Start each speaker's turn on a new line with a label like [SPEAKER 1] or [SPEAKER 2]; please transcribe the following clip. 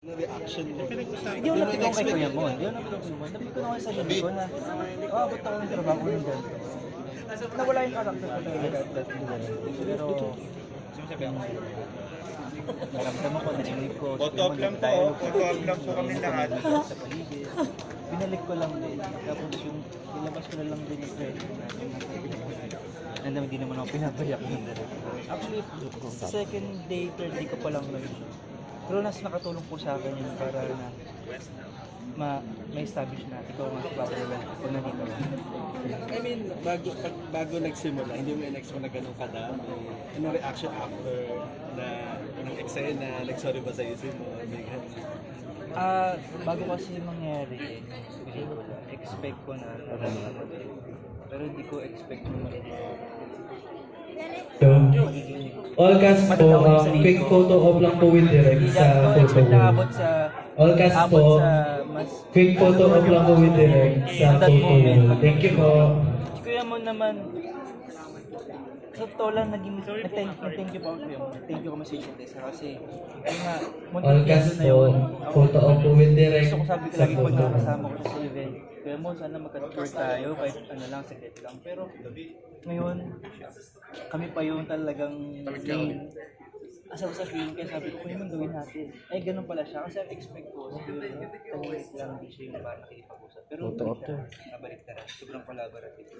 [SPEAKER 1] reaction mo.
[SPEAKER 2] Hindi ko napigaw kay Kuya Mon. Hindi ko Kuya Mon. Napigaw ko sa ko na, ah, ba't ako ng trabaho ng ganito? Nawala yung character ko talaga at that time. Pero, naramdaman ko, narinig ko.
[SPEAKER 3] Photo op lang po, oh. Photo op lang po kami lahat.
[SPEAKER 2] Sa paligid. Binalik ko lang din. Tapos yung nilabas ko na lang din yung credit na and then, hindi naman ako pinapayak ng director. Actually, second day, third day ko pa lang na Pero nas nakatulong po sa akin yun para na ma may establish na ikaw nga proper well kung nandito.
[SPEAKER 1] I mean, bago, pag, bago nagsimula, hindi mo in-expect na ganun kadami. Ano reaction after na ng eksena, nag-sorry ba sa isip mo?
[SPEAKER 2] Ah, bago kasi mangyari expect ko na. Pero hindi ko expect na magiging magiging
[SPEAKER 4] All cast po, um, quick photo op lang po with direct sa photo
[SPEAKER 2] sa
[SPEAKER 4] All cast po, quick photo op lang po with direct sa photo booth. Thank you po.
[SPEAKER 2] Kuya Mon naman, sa totoo lang naging nag-thank, nag-thank you po ako Mon. Thank you ko sa isang tesa kasi yun nga,
[SPEAKER 4] cast
[SPEAKER 2] na yun.
[SPEAKER 4] photo po with direct
[SPEAKER 2] Gusto ko sabi ko
[SPEAKER 4] sa
[SPEAKER 2] lagi pag
[SPEAKER 4] photo booth.
[SPEAKER 2] nakakasama ko siya sa event. Kuya Mon, sana magka-tour tayo kahit ano lang, saglit lang. Pero ngayon, kami pa yung talagang main asal sa film kaya sabi ko, kuya Mon, gawin natin. Ay, ganun pala siya. Kasi ang expect ko, siguro, tahimik lang, hindi siya yung parang nakikipag-usap. Pero, nabalik na rin. Sobrang collaborative.